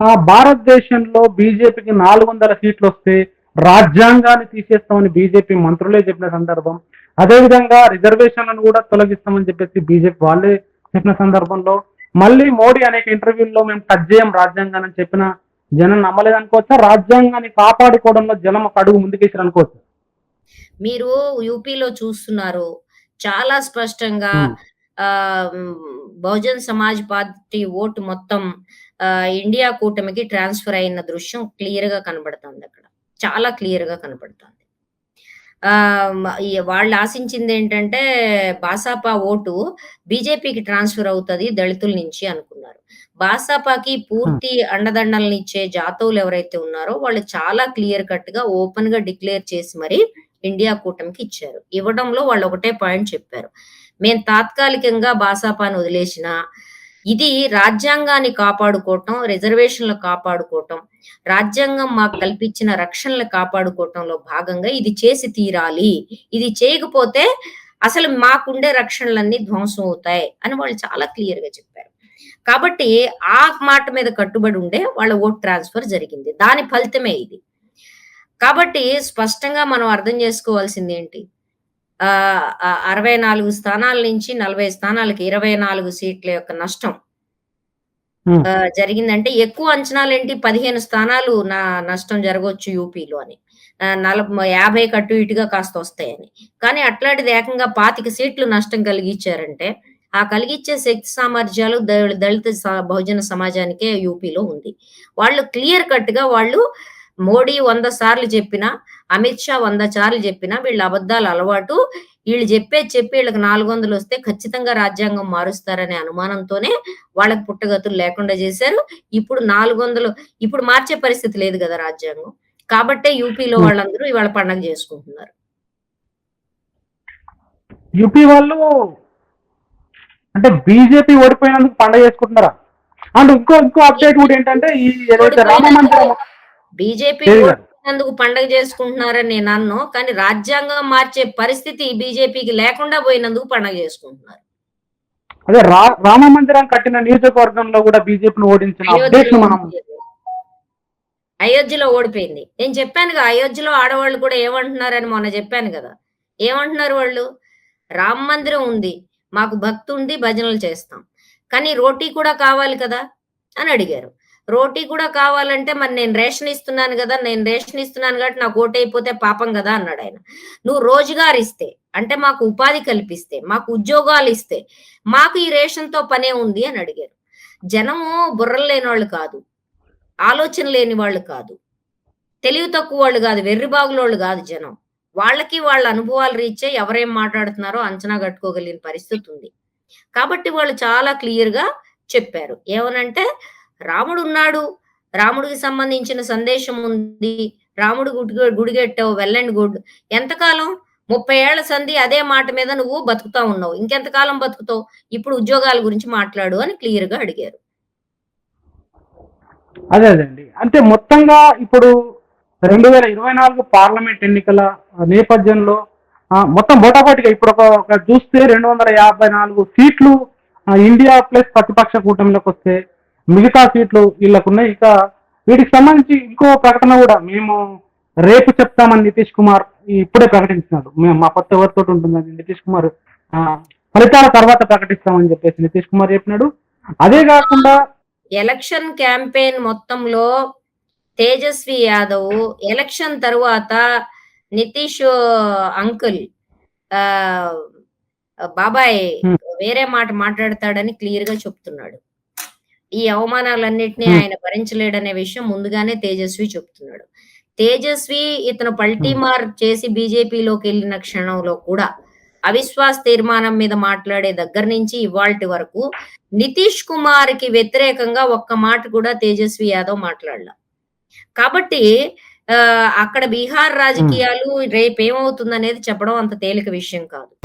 ఆ భారతదేశంలో బీజేపీకి నాలుగు వందల సీట్లు వస్తే రాజ్యాంగాన్ని తీసేస్తామని బీజేపీ మంత్రులే చెప్పిన సందర్భం. అదేవిధంగా రిజర్వేషన్లను కూడా తొలగిస్తామని చెప్పేసి బీజేపీ వాళ్ళే చెప్పిన సందర్భంలో. మళ్ళీ మోడీ అనేక ఇంటర్వ్యూల్లో మేము టచ్ చేయం రాజ్యాంగాన్ని అని చెప్పిన జనం నమ్మలేదు అనుకోవచ్చా రాజ్యాంగాన్ని కాపాడుకోవడంలో జనం ఒక అడుగు ముందుకేసారు అనుకోవచ్చు మీరు యూపీలో చూస్తున్నారు. చాలా స్పష్టంగా. ఆ బహుజన్ సమాజ్ పార్టీ ఓటు మొత్తం ఇండియా కూటమికి ట్రాన్స్ఫర్ అయిన దృశ్యం క్లియర్గా కనబడుతుంది అక్కడ. చాలా క్లియర్గా కనబడుతుంది. వాళ్ళు ఆశించింది ఏంటంటే బాసాపా ఓటు బీజేపీకి ట్రాన్స్ఫర్ అవుతుంది దళితుల నుంచి అనుకున్నారు. బాసాపాకి పూర్తి అండదండలను ఇచ్చే జాతవులు ఎవరైతే ఉన్నారో వాళ్ళు చాలా క్లియర్ కట్గా ఓపెన్గా డిక్లేర్ చేసి మరి ఇండియా కూటమికి ఇచ్చారు. ఇవ్వడంలో వాళ్ళు ఒకటే పాయింట్ చెప్పారు. మేము తాత్కాలికంగా బాసాపాను వదిలేసిన ఇది రాజ్యాంగాన్ని కాపాడుకోవటం రిజర్వేషన్లు కాపాడుకోవటం రాజ్యాంగం మాకు కల్పించిన రక్షణలు కాపాడుకోవటంలో భాగంగా ఇది చేసి తీరాలి. ఇది చేయకపోతే అసలు మాకుండే రక్షణలన్నీ ధ్వంసం అవుతాయి అని వాళ్ళు చాలా క్లియర్గా చెప్పారు. కాబట్టి ఆ మాట మీద కట్టుబడి ఉండే వాళ్ళ ఓట్ ట్రాన్స్ఫర్ జరిగింది. దాని ఫలితమే ఇది. కాబట్టి స్పష్టంగా మనం అర్థం చేసుకోవాల్సింది ఏంటి? అరవై నాలుగు స్థానాల నుంచి నలభై స్థానాలకి ఇరవై నాలుగు సీట్ల యొక్క నష్టం. జరిగిందంటే ఎక్కువ అంచనాలు ఏంటి పదిహేను స్థానాలు నా నష్టం జరగవచ్చు యూపీలో అని. నలభై యాభై కట్టు ఇటుగా కాస్త వస్తాయని. కానీ అట్లాంటిది ఏకంగా పాతిక సీట్లు నష్టం కలిగించారంటే ఆ కలిగించే శక్తి సామర్థ్యాలు దళ- దళిత బహుజన సమాజానికే యూపీలో ఉంది. వాళ్ళు క్లియర్ కట్గా వాళ్ళు మోడీ వంద సార్లు చెప్పినా అమిత్ షా వంద సార్లు చెప్పినా వీళ్ళ అబద్ధాలు అలవాటు. వీళ్ళు చెప్పేది చెప్పి వీళ్ళకి నాలుగు వందలు వస్తే ఖచ్చితంగా రాజ్యాంగం మారుస్తారనే అనుమానంతోనే వాళ్ళకి పుట్టగతులు లేకుండా చేశారు. ఇప్పుడు నాలుగు వందలు ఇప్పుడు మార్చే పరిస్థితి లేదు కదా రాజ్యాంగం. కాబట్టే యూపీలో వాళ్ళందరూ ఇవాళ పండగ చేసుకుంటున్నారు. యూపీ వాళ్ళు అంటే బీజేపీ ఓడిపోయినందుకు పండగ చేసుకుంటున్నారా? అండ్ ఇంకో ఇంకో అప్డేట్ కూడా ఏంటంటే ఈ ఏదైతే రామ మందిరం బీజేపీ. ఓడిపోయినందుకు పండగ చేసుకుంటున్నారని నేను అన్ను కానీ రాజ్యాంగం మార్చే పరిస్థితి బీజేపీకి లేకుండా పోయినందుకు పండగ చేసుకుంటున్నారు. అదే రామ మందిరం కట్టిన నియోజకవర్గంలో కూడా బీజేపీని ఓడించిన మనం. అయోధ్యలో ఓడిపోయింది. నేను చెప్పాను కదా అయోధ్యలో ఆడవాళ్ళు కూడా ఏమంటున్నారని మొన్న చెప్పాను కదా. ఏమంటున్నారు వాళ్ళు? రామ మందిరం ఉంది మాకు భక్తి ఉంది భజనలు చేస్తాం. కానీ రోటీ కూడా కావాలి కదా అని అడిగారు. రోటీ కూడా కావాలంటే మరి నేను రేషన్ ఇస్తున్నాను కదా నేను రేషన్ ఇస్తున్నాను కాబట్టి నాకు ఓటు అయిపోతే పాపం కదా అన్నాడు ఆయన. నువ్వు రోజుగారు ఇస్తే అంటే మాకు ఉపాధి కల్పిస్తే మాకు ఉద్యోగాలు ఇస్తే మాకు ఈ రేషన్తో పనే ఉంది అని అడిగారు. జనము బుర్రలు లేని వాళ్ళు కాదు ఆలోచన లేని వాళ్ళు కాదు తెలివి తక్కువ వాళ్ళు కాదు వెర్రిబాగులోళ్ళు కాదు జనం. వాళ్ళకి వాళ్ళ అనుభవాలు రీచే ఎవరేం మాట్లాడుతున్నారో అంచనా కట్టుకోగలిగిన పరిస్థితి ఉంది. కాబట్టి వాళ్ళు చాలా క్లియర్గా చెప్పారు. ఏమనంటే రాముడు ఉన్నాడు రాముడికి సంబంధించిన సందేశం ఉంది. రాముడు గుడి గుడిగెట్టావు వెళ్ళండి గుడ్. ఎంతకాలం? ముప్పై ఏళ్ళ సంధి అదే మాట మీద నువ్వు బతుకుతా ఉన్నావు. ఇంకెంతకాలం బతుకుతావు? ఇప్పుడు ఉద్యోగాల గురించి మాట్లాడు అని క్లియర్గా అడిగారు. అదే అదే అండి. అంటే మొత్తంగా ఇప్పుడు రెండు వేల ఇరవై నాలుగు పార్లమెంట్ ఎన్నికల నేపథ్యంలో మొత్తం బోటాపాటిగా ఇప్పుడు ఒక చూస్తే రెండు వందల యాభై నాలుగు సీట్లు ఇండియా ప్లస్ ప్రతిపక్ష కూటమిలోకి వస్తే మిగతా సీట్లు వీళ్ళకున్నాయి. ఇక వీటికి సంబంధించి ఇంకో ప్రకటన కూడా మేము రేపు చెప్తామని నితీష్ కుమార్ ఇప్పుడే ప్రకటించినాడు. మేము మా కొత్త ఎవరితో ఉంటుందని నితీష్ కుమార్ ఫలితాల తర్వాత ప్రకటిస్తామని చెప్పేసి నితీష్ కుమార్ చెప్పినాడు. అదే కాకుండా ఎలక్షన్ క్యాంపెయిన్ మొత్తంలో తేజస్వి యాదవ్ ఎలక్షన్ తరువాత నితీష్ అంకుల్ ఆ బాబాయ్. వేరే మాట మాట్లాడతాడని క్లియర్గా చెప్తున్నాడు. ఈ అవమానాలన్నిటినీ. ఆయన భరించలేడనే విషయం ముందుగానే తేజస్వి చెప్తున్నాడు. తేజస్వి ఇతను పల్టీమార్ చేసి బీజేపీలోకి వెళ్ళిన క్షణంలో కూడా అవిశ్వాస్ తీర్మానం మీద మాట్లాడే దగ్గర నుంచి ఇవాల్టి వరకు నితీష్ కుమార్కి వ్యతిరేకంగా ఒక్క మాట కూడా తేజస్వి యాదవ్ మాట్లాడలా. కాబట్టి ఆ, అక్కడ బీహార్ రాజకీయాలు రేపు ఏమవుతుంది అనేది చెప్పడం అంత తేలిక విషయం కాదు.